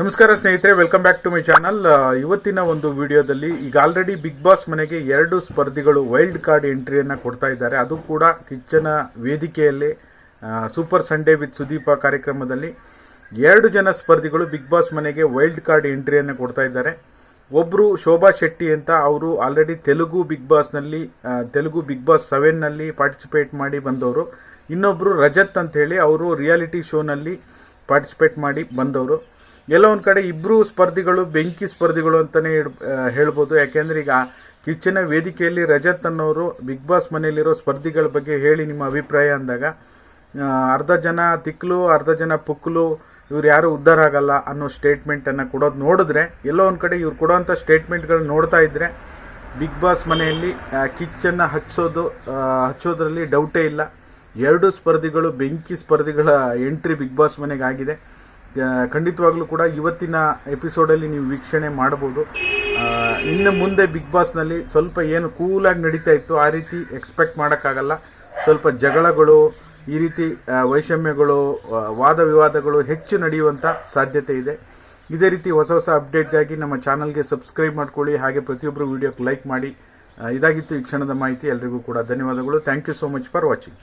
ನಮಸ್ಕಾರ ಸ್ನೇಹಿತರೆ welcome back to my channel ಇವತ್ತಿನ ಒಂದು ವಿಡಿಯೋದಲ್ಲಿ ಈಗ ಆಲ್ರೆಡಿ ಬಿಗ್ ಬಾಸ್ ಮನೆಗೆ ಎರಡು ಸ್ಪರ್ಧಿಗಳು ವೈಲ್ಡ್ ಕಾರ್ಡ್ ಎಂಟ್ರಿಯನ್ನು ಕೊಡ್ತಾ ಇದ್ದಾರೆ. ಅದು ಕೂಡ ಕಿಚ್ಚನ ವೇದಿಕೆಯಲ್ಲಿ ಸೂಪರ್ ಸಂಡೇ ವಿತ್ ಸುದೀಪ ಕಾರ್ಯಕ್ರಮದಲ್ಲಿ ಎರಡು ಜನ ಸ್ಪರ್ಧಿಗಳು ಬಿಗ್ ಬಾಸ್ ಮನೆಗೆ ವೈಲ್ಡ್ ಕಾರ್ಡ್ ಎಂಟ್ರಿಯನ್ನು ಕೊಡ್ತಾ ಇದ್ದಾರೆ. ಒಬ್ಬರು ಶೋಭಾ ಶೆಟ್ಟಿ ಅಂತ, ಅವರು ಆಲ್ರೆಡಿ ತೆಲುಗು ಬಿಗ್ ಬಾಸ್ನಲ್ಲಿ ತೆಲುಗು ಬಿಗ್ ಬಾಸ್ ಸೆವೆನ್ನಲ್ಲಿ ಪಾರ್ಟಿಸಿಪೇಟ್ ಮಾಡಿ ಬಂದವರು. ಇನ್ನೊಬ್ಬರು ರಜತ್ ಅಂತ ಹೇಳಿ, ಅವರು ರಿಯಾಲಿಟಿ ಶೋನಲ್ಲಿ ಪಾರ್ಟಿಸಿಪೇಟ್ ಮಾಡಿ ಬಂದವರು. ಎಲ್ಲೋ ಒಂದು ಕಡೆ ಇಬ್ಬರು ಸ್ಪರ್ಧಿಗಳು, ಬೆಂಕಿ ಸ್ಪರ್ಧಿಗಳು ಅಂತಲೇ ಹೇಳ್ಬೋದು. ಯಾಕೆಂದರೆ ಈಗ ಕಿಚ್ಚನ ವೇದಿಕೆಯಲ್ಲಿ ರಜತ್ ಅನ್ನೋರು, ಬಿಗ್ ಬಾಸ್ ಮನೆಯಲ್ಲಿರೋ ಸ್ಪರ್ಧಿಗಳ ಬಗ್ಗೆ ಹೇಳಿ ನಿಮ್ಮ ಅಭಿಪ್ರಾಯ ಅಂದಾಗ ಅರ್ಧ ಜನ ತಿಕ್ಲು, ಅರ್ಧ ಜನ ಪುಕ್ಲು, ಇವ್ರು ಯಾರು ಉದ್ಧಾರ ಆಗಲ್ಲ ಅನ್ನೋ ಸ್ಟೇಟ್ಮೆಂಟನ್ನು ಕೊಡೋದು ನೋಡಿದ್ರೆ, ಎಲ್ಲೋ ಒಂದು ಕಡೆ ಇವ್ರು ಕೊಡೋವಂಥ ಸ್ಟೇಟ್ಮೆಂಟ್ಗಳು ನೋಡ್ತಾ ಇದ್ದರೆ ಬಿಗ್ ಬಾಸ್ ಮನೆಯಲ್ಲಿ ಕಿಚ್ಚನ್ನು ಹಚ್ಚೋದು ಹಚ್ಚೋದ್ರಲ್ಲಿ ಡೌಟೇ ಇಲ್ಲ. ಎರಡು ಸ್ಪರ್ಧಿಗಳು, ಬೆಂಕಿ ಸ್ಪರ್ಧಿಗಳ ಎಂಟ್ರಿ ಬಿಗ್ ಬಾಸ್ ಮನೆಗೆ ಆಗಿದೆ. ಖಂಡಿತವಾಗ್ಲೂ ಕೂಡ ಇವತ್ತಿನ ಎಪಿಸೋಡಲ್ಲಿ ನೀವು ವೀಕ್ಷಣೆ ಮಾಡ್ಬೋದು ಆ, ಇನ್ನು ಮುಂದೆ ಬಿಗ್ ಬಾಸ್ನಲ್ಲಿ ಸ್ವಲ್ಪ ಏನು ಕೂಲಾಗಿ ನಡೀತಾ ಇತ್ತು ಆ ರೀತಿ ಎಕ್ಸ್ಪೆಕ್ಟ್ ಮಾಡೋಕ್ಕಾಗಲ್ಲ. ಸ್ವಲ್ಪ ಜಗಳಗಳು ಈ ರೀತಿ ವೈಷಮ್ಯಗಳು ವಾದ ವಿವಾದಗಳು ಹೆಚ್ಚು ನಡೆಯುವಂಥ ಸಾಧ್ಯತೆ ಇದೆ. ಇದೇ ರೀತಿ ಹೊಸ ಹೊಸ ಅಪ್ಡೇಟ್ಗಾಗಿ ನಮ್ಮ ಚಾನಲ್ಗೆ ಸಬ್ಸ್ಕ್ರೈಬ್ ಮಾಡ್ಕೊಳ್ಳಿ ಹಾಗೆ ಪ್ರತಿಯೊಬ್ಬರು ವಿಡಿಯೋಕ್ಕೆ ಲೈಕ್ ಮಾಡಿ. ಇದಾಗಿತ್ತು ಈ ಕ್ಷಣದ ಮಾಹಿತಿ. ಎಲ್ರಿಗೂ ಕೂಡ ಧನ್ಯವಾದಗಳು. Thank you so much for watching